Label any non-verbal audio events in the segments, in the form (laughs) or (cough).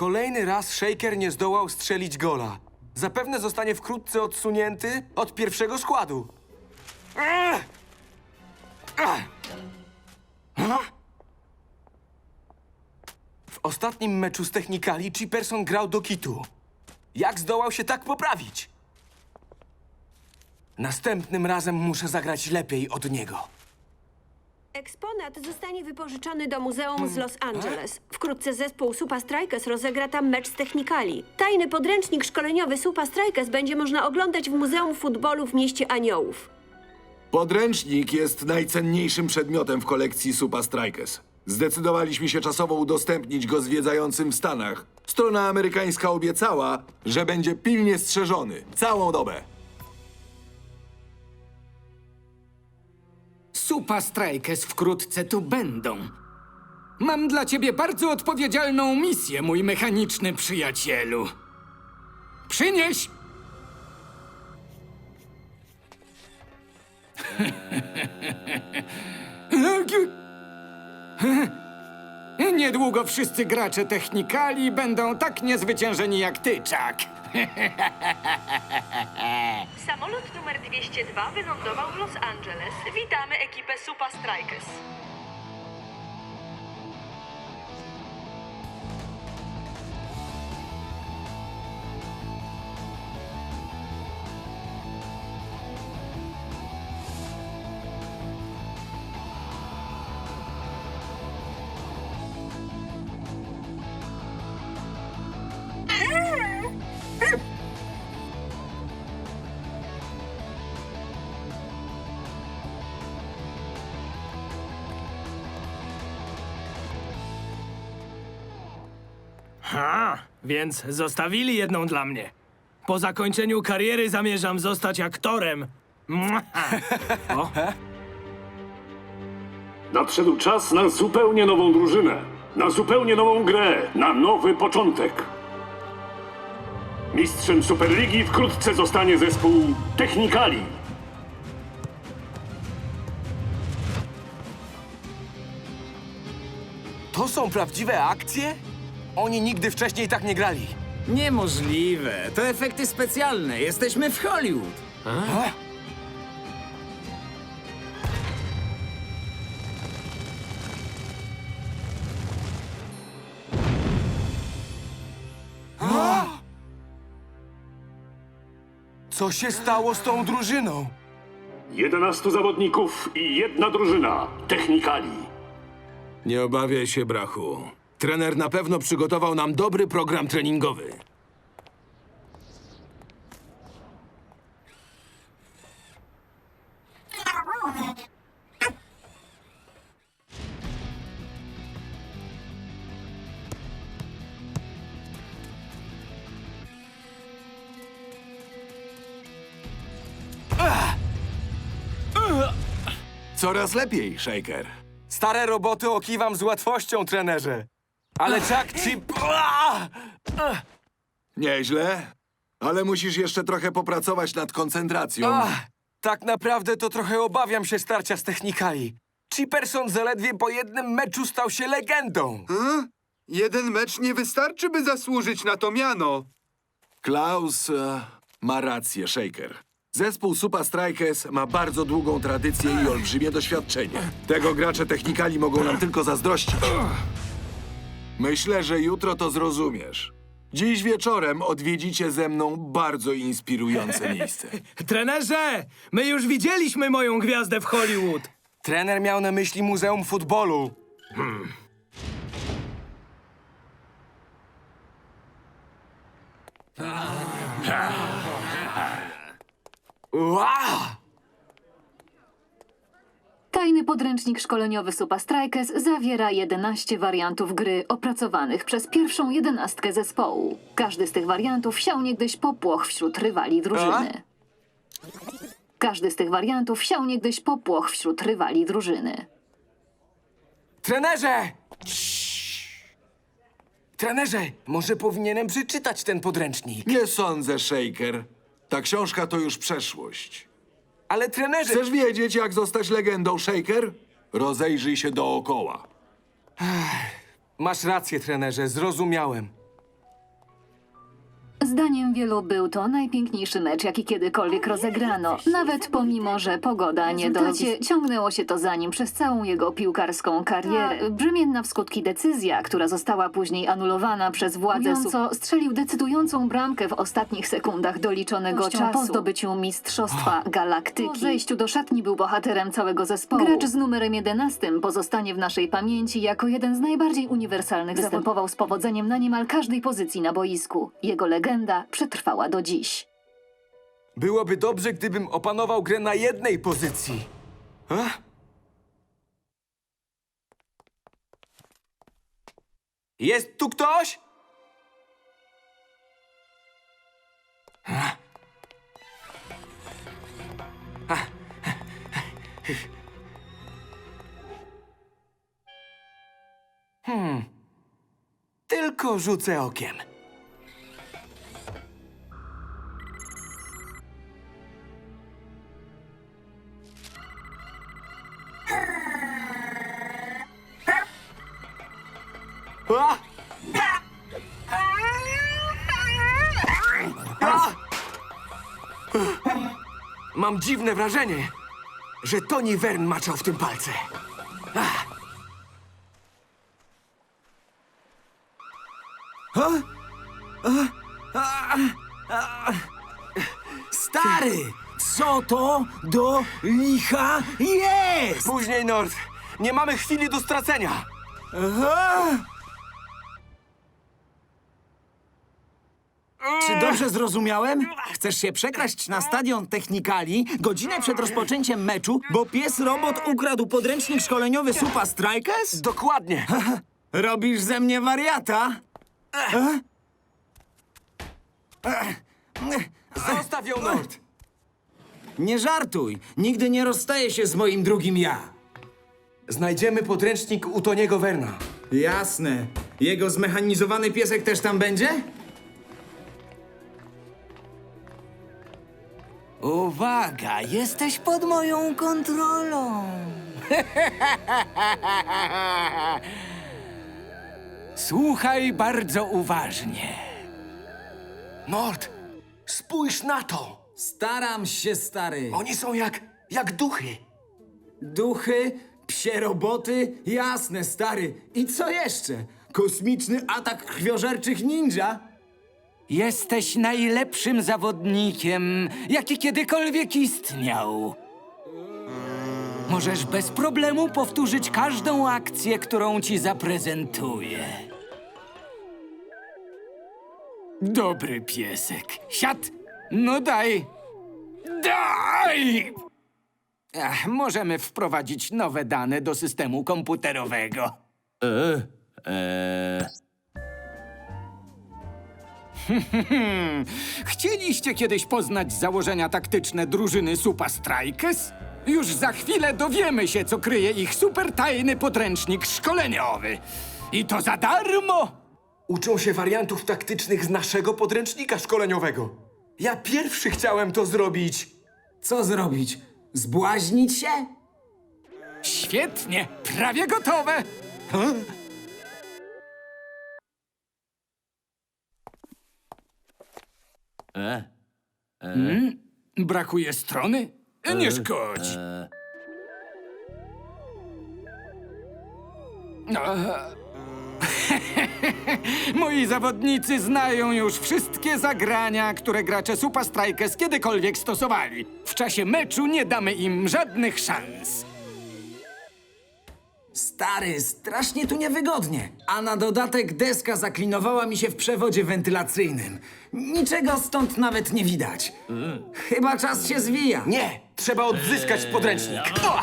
Kolejny raz Shaker nie zdołał strzelić gola. Zapewne zostanie wkrótce odsunięty od pierwszego składu. W ostatnim meczu z Technikali Chipperson grał do kitu. Jak zdołał się tak poprawić? Następnym razem muszę zagrać lepiej od niego. Eksponat zostanie wypożyczony do muzeum z Los Angeles. Wkrótce zespół Supa Strikers rozegra tam mecz z Technikali. Tajny podręcznik szkoleniowy Supa Strikers będzie można oglądać w Muzeum Futbolu w mieście Aniołów. Podręcznik jest najcenniejszym przedmiotem w kolekcji Supa Strikers. Zdecydowaliśmy się czasowo udostępnić go zwiedzającym w Stanach. Strona amerykańska obiecała, że będzie pilnie strzeżony całą dobę. Supa Strikers wkrótce tu będą. Mam dla ciebie bardzo odpowiedzialną misję, mój mechaniczny przyjacielu. Przynieś! (laughs) Niedługo wszyscy gracze technikali będą tak niezwyciężeni jak ty, Chuck. (laughs) Samolot numer 202 wylądował w Los Angeles. Witamy ekipę Supa Strikers. Ha, więc zostawili jedną dla mnie. Po zakończeniu kariery zamierzam zostać aktorem. Mua. O, Nadszedł czas na zupełnie nową drużynę, na zupełnie nową grę, na nowy początek. Mistrzem Superligi wkrótce zostanie zespół Technikali. To są prawdziwe akcje? Oni nigdy wcześniej tak nie grali. Niemożliwe. To efekty specjalne. Jesteśmy w Hollywood. Co się stało z tą drużyną? 11 zawodników i jedna drużyna Technikali. Nie obawiaj się, brachu. Trener na pewno przygotował nam dobry program treningowy. Coraz lepiej, Shaker. Stare roboty okiwam z łatwością, trenerze. Ale Chuck Chip... Ua! Nieźle, ale musisz jeszcze trochę popracować nad koncentracją. Ach, tak naprawdę to trochę obawiam się starcia z technikali. Chipperson zaledwie po jednym meczu stał się legendą. Jeden mecz nie wystarczy, by zasłużyć na to miano. Klaus e, ma rację, Shaker. Zespół Supa Strikers ma bardzo długą tradycję i olbrzymie doświadczenie. Tego gracze technikali mogą nam tylko zazdrościć. Myślę, że jutro to zrozumiesz. Dziś wieczorem odwiedzicie ze mną bardzo inspirujące (laughs) miejsce. trenerze, my już widzieliśmy moją gwiazdę w Hollywood. Trener miał na myśli Muzeum Futbolu. Ua! Tajny podręcznik szkoleniowy Supa Strikers zawiera 11 wariantów gry opracowanych przez pierwszą jedenastkę zespołu. Każdy z tych wariantów siał niegdyś popłoch wśród rywali drużyny. Każdy z tych wariantów siał niegdyś popłoch wśród rywali drużyny. Trenerze! Ciii. Trenerze, może powinienem przeczytać ten podręcznik. Nie sądzę, Shaker. Ta książka to już przeszłość. Ale trenerze... Chcesz wiedzieć, jak zostać legendą, Shaker? Rozejrzyj się dookoła. Masz rację, trenerze, zrozumiałem. Zdaniem wielu był to najpiękniejszy mecz, jaki kiedykolwiek rozegrano, nawet pomimo, że pogoda nie dolacie. Ciągnęło się to za nim przez całą jego piłkarską karierę. Brzemienna w skutki decyzja, która została później anulowana przez władze, co strzelił decydującą bramkę w ostatnich sekundach doliczonego czasu po zdobyciu Mistrzostwa Galaktyki. Po zejściu do szatni był bohaterem całego zespołu. Gracz z numerem 11 pozostanie w naszej pamięci jako jeden z najbardziej uniwersalnych Występował z powodzeniem na niemal każdej pozycji na boisku. Jego legenda przetrwała do dziś. Byłoby dobrze, gdybym opanował grę na jednej pozycji. A? Jest tu ktoś? Hmm. Tylko rzucę okiem. Mam dziwne wrażenie, że Tony Wern maczał w tym palce. Ach. Stary, co to do licha jest? Później, Nord. Nie mamy chwili do stracenia. Czy dobrze zrozumiałem? Chcesz się przekraść na stadion Technikali godzinę przed rozpoczęciem meczu, bo pies robot ukradł podręcznik szkoleniowy Supa Strikers? Dokładnie. (laughs) Robisz ze mnie wariata? Zostaw ją, Nord. Nie żartuj, nigdy nie rozstaję się z moim drugim ja. Znajdziemy podręcznik u Toniego Werna. Jasne. Jego zmechanizowany piesek też tam będzie? Uwaga, jesteś pod moją kontrolą. (laughs) Słuchaj bardzo uważnie. Nord, spójrz na to. Staram się, stary. Oni są jak, jak duchy. Duchy, psie roboty, jasne, stary. I co jeszcze? Kosmiczny atak krwiożerczych ninja? Jesteś najlepszym zawodnikiem, jaki kiedykolwiek istniał. Możesz bez problemu powtórzyć każdą akcję, którą ci zaprezentuję. Dobry piesek. Siad! No daj! Daj! Ach, możemy wprowadzić nowe dane do systemu komputerowego. (laughs) Chcieliście kiedyś poznać założenia taktyczne drużyny Supa Strikers? Już za chwilę dowiemy się, co kryje ich supertajny podręcznik szkoleniowy. I to za darmo! Uczą się wariantów taktycznych z naszego podręcznika szkoleniowego. Ja pierwszy chciałem to zrobić. Co zrobić? Zbłaźnić się? Świetnie, prawie gotowe! Hmm? Brakuje strony? Nie szkodzi. (laughs) Moi zawodnicy znają już wszystkie zagrania, które gracze Supa Strikers kiedykolwiek stosowali. W czasie meczu nie damy im żadnych szans. Stary, strasznie tu niewygodnie. A na dodatek deska zaklinowała mi się w przewodzie wentylacyjnym. Niczego stąd nawet nie widać. Chyba czas się zwija. Nie, trzeba odzyskać podręcznik. O!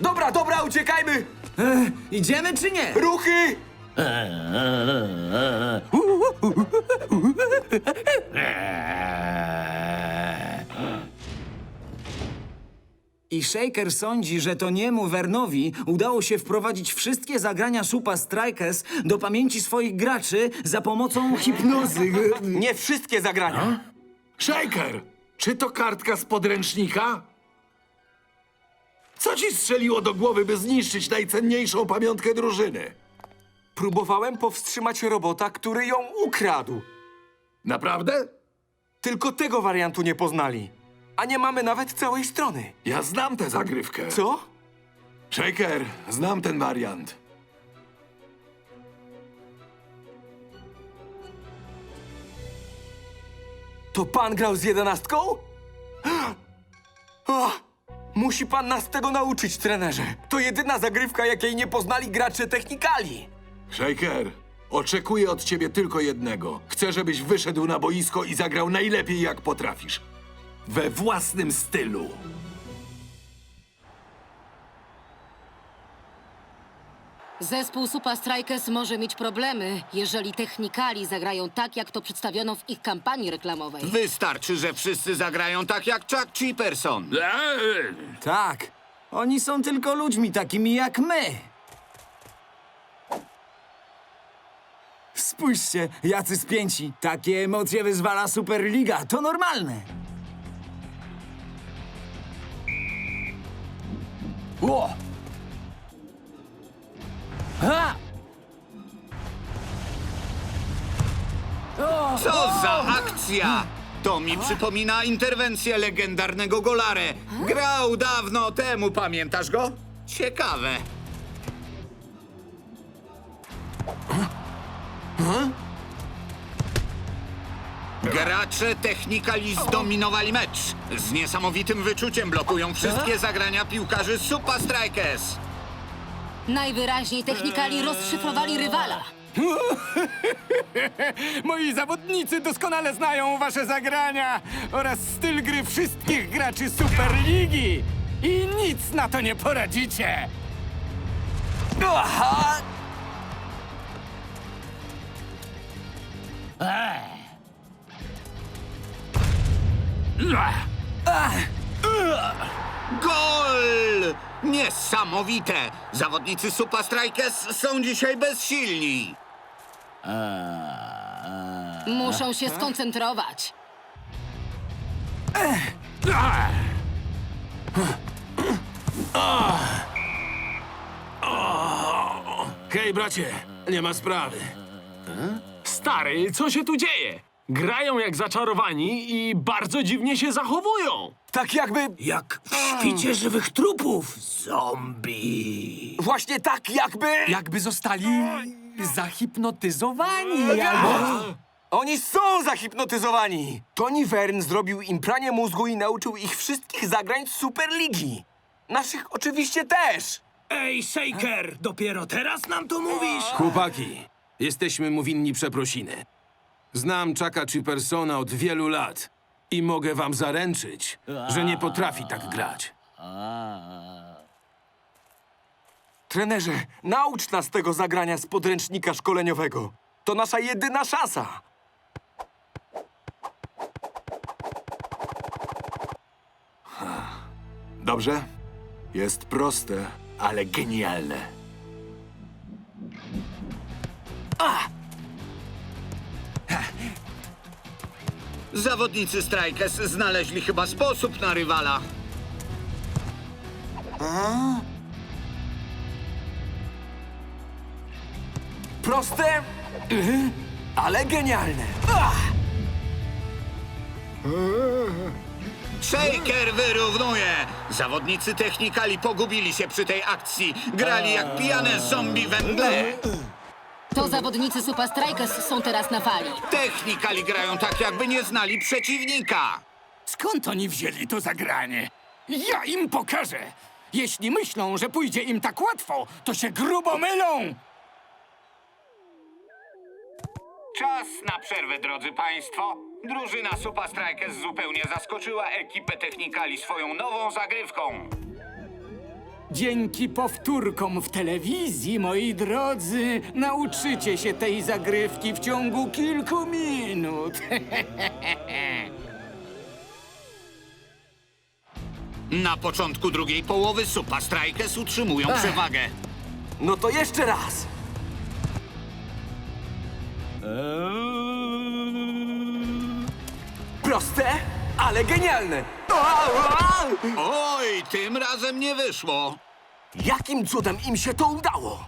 Dobra, dobra, uciekajmy! Idziemy czy nie? Ruchy! I Shaker sądzi, że to niemu Vernowi udało się wprowadzić wszystkie zagrania Supa Strikers do pamięci swoich graczy za pomocą hipnozy. (laughs) Nie wszystkie zagrania. Shaker, czy to kartka z podręcznika? Co ci strzeliło do głowy, by zniszczyć najcenniejszą pamiątkę drużyny? Próbowałem powstrzymać robota, który ją ukradł. Naprawdę? Tylko tego wariantu nie poznali. A nie mamy nawet całej strony. Ja znam tę zagrywkę. Co? Shaker, znam ten wariant. To pan grał z jedenastką? O, musi pan nas tego nauczyć, trenerze. To jedyna zagrywka, jakiej nie poznali gracze technikali. Shaker, oczekuję od ciebie tylko jednego. Chcę, żebyś wyszedł na boisko i zagrał najlepiej, jak potrafisz. We własnym stylu. Zespół Super Strikers może mieć problemy, jeżeli technikali zagrają tak, jak to przedstawiono w ich kampanii reklamowej. Wystarczy, że wszyscy zagrają tak jak Chuck Chipperson. Tak. Oni są tylko ludźmi takimi jak my. Spójrzcie, jacy spięci. Takie emocje wyzwala Superliga. To normalne. Ło! Ha! Co za akcja! To mi przypomina interwencję legendarnego Golare. Grał dawno temu, pamiętasz go? Ciekawe. Gracze Technikali zdominowali mecz. Z niesamowitym wyczuciem blokują wszystkie zagrania piłkarzy Super Strikers. Najwyraźniej technikali rozszyfrowali rywala. (laughs) Moi zawodnicy doskonale znają wasze zagrania oraz styl gry wszystkich graczy Superligi. I nic na to nie poradzicie. Aha! Gol! Niesamowite! Zawodnicy Super Strikers są dzisiaj bezsilni. Muszą się skoncentrować. Hej, bracie, nie ma sprawy. Stary, co się tu dzieje? Grają jak zaczarowani i bardzo dziwnie się zachowują. Tak jakby... Jak w świcie żywych trupów. Zombie. Właśnie tak jakby... Jakby zostali zahipnotyzowani albo... Oni są zahipnotyzowani! Tony Vern zrobił im pranie mózgu i nauczył ich wszystkich zagrań z Superligi. Naszych oczywiście też! Ej, Shaker, dopiero teraz nam to mówisz? Chłopaki, jesteśmy mu winni przeprosiny. Znam Chucka Chippersona od wielu lat i mogę wam zaręczyć, że nie potrafi tak grać. Trenerze, naucz nas tego zagrania z podręcznika szkoleniowego. To nasza jedyna szansa. Dobrze? Jest proste, ale genialne. Zawodnicy Strikers znaleźli chyba sposób na rywala. Proste, mhm, ale genialne. Ah! Shaker wyrównuje! Zawodnicy Technikali pogubili się przy tej akcji. Grali jak pijane zombie we mgle. To zawodnicy Super Strikers są teraz na fali. Technikali grają tak, jakby nie znali przeciwnika. Skąd oni wzięli to zagranie? Ja im pokażę! Jeśli myślą, że pójdzie im tak łatwo, to się grubo mylą! Czas na przerwę, drodzy państwo. Drużyna Super Strikers zupełnie zaskoczyła ekipę Technikali swoją nową zagrywką. Dzięki powtórkom w telewizji, moi drodzy, nauczycie się tej zagrywki w ciągu kilku minut. (laughs) Na początku drugiej połowy Super Strikers utrzymują przewagę. No to jeszcze raz. Proste, ale genialne. Oj, tym razem nie wyszło. Jakim cudem im się to udało?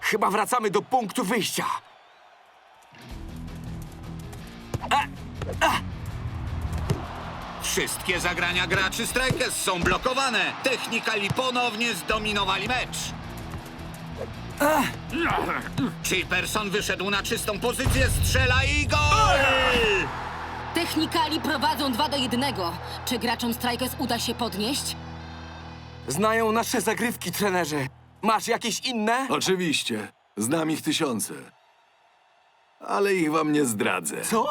Chyba wracamy do punktu wyjścia. Wszystkie zagrania graczy Strikers są blokowane. Technikali ponownie zdominowali mecz. Chiperson wyszedł na czystą pozycję, strzela i gol! Technikali prowadzą 2 do 1. Czy graczom Strikers uda się podnieść? Znają nasze zagrywki, trenerze. Masz jakieś inne? Oczywiście. Znam ich tysiące. Ale ich wam nie zdradzę. Co?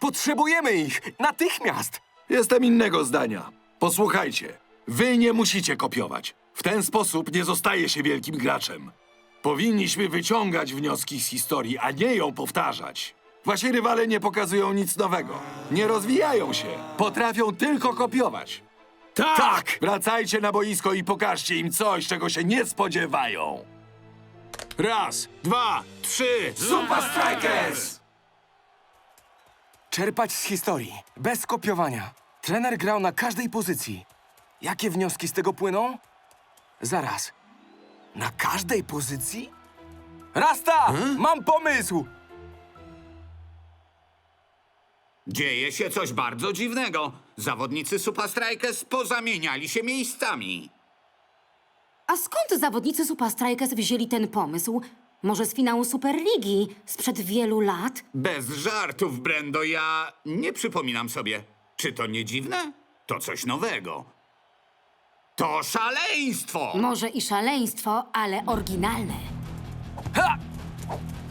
Potrzebujemy ich! Natychmiast! Jestem innego zdania. Posłuchajcie. Wy nie musicie kopiować. W ten sposób nie zostaje się wielkim graczem. Powinniśmy wyciągać wnioski z historii, a nie ją powtarzać. Wasi rywale nie pokazują nic nowego. Nie rozwijają się. Potrafią tylko kopiować. Tak! Wracajcie na boisko i pokażcie im coś, czego się nie spodziewają. Raz, dwa, trzy. Super Strikers! Czerpać z historii, bez kopiowania. Trener grał na każdej pozycji. Jakie wnioski z tego płyną? Zaraz. Na każdej pozycji? Rasta! Mam pomysł! Dzieje się coś bardzo dziwnego. Zawodnicy Super Strikers pozamieniali się miejscami. A skąd zawodnicy Super Strikers wzięli ten pomysł? Może z finału Superligi sprzed wielu lat? Bez żartów, Brendo, ja nie przypominam sobie. Czy to nie dziwne? To coś nowego. To szaleństwo! Może i szaleństwo, ale oryginalne. Ha!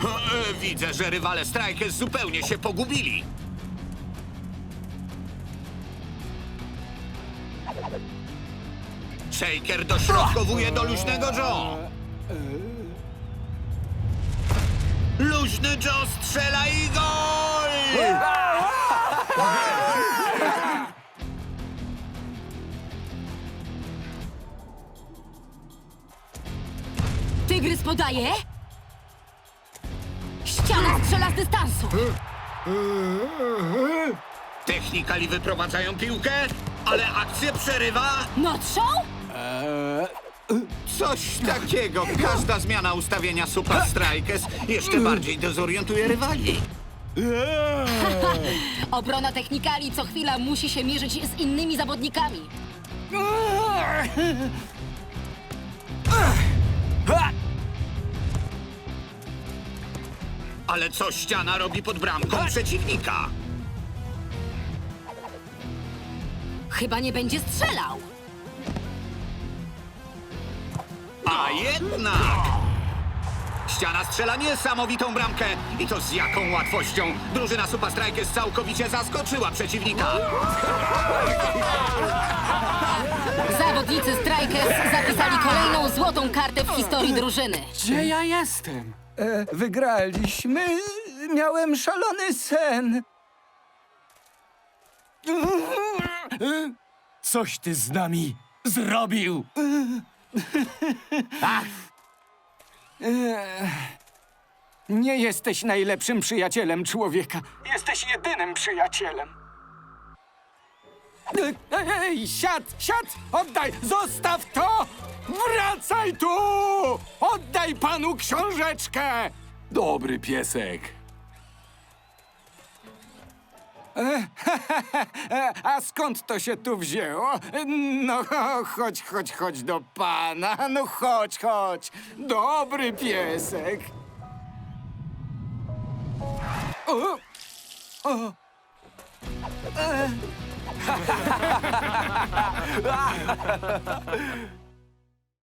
E, Widzę, że rywale Strikers zupełnie się pogubili. Shaker dośrodkowuje do luźnego Joe. Luźny Joe strzela i gol! Tygrys podaje. Ściana strzela z dystansu. Technikali wyprowadzają piłkę, ale akcję przerywa Not show? Coś takiego. Każda zmiana ustawienia Super Strikers jeszcze bardziej dezorientuje rywali. Obrona technikali co chwila musi się mierzyć z innymi zawodnikami. Ale co ściana robi pod bramką przeciwnika? Chyba nie będzie strzelał. A jednak! Ściana strzela niesamowitą bramkę i to z jaką łatwością. Drużyna Super Strikers całkowicie zaskoczyła przeciwnika. Zawodnicy Strikers zapisali kolejną złotą kartę w historii drużyny. Gdzie ja jestem? E, wygraliśmy. Miałem szalony sen. Coś ty z nami zrobił. (laughs) Nie jesteś najlepszym przyjacielem człowieka. Jesteś jedynym przyjacielem. Ej, siad, siad! Oddaj! Zostaw to! Wracaj tu! Oddaj panu książeczkę! Dobry piesek. (laughs) A skąd to się tu wzięło? No, chodź, chodź, chodź do pana. No, chodź, chodź. Dobry piesek. O! O! (laughs) E.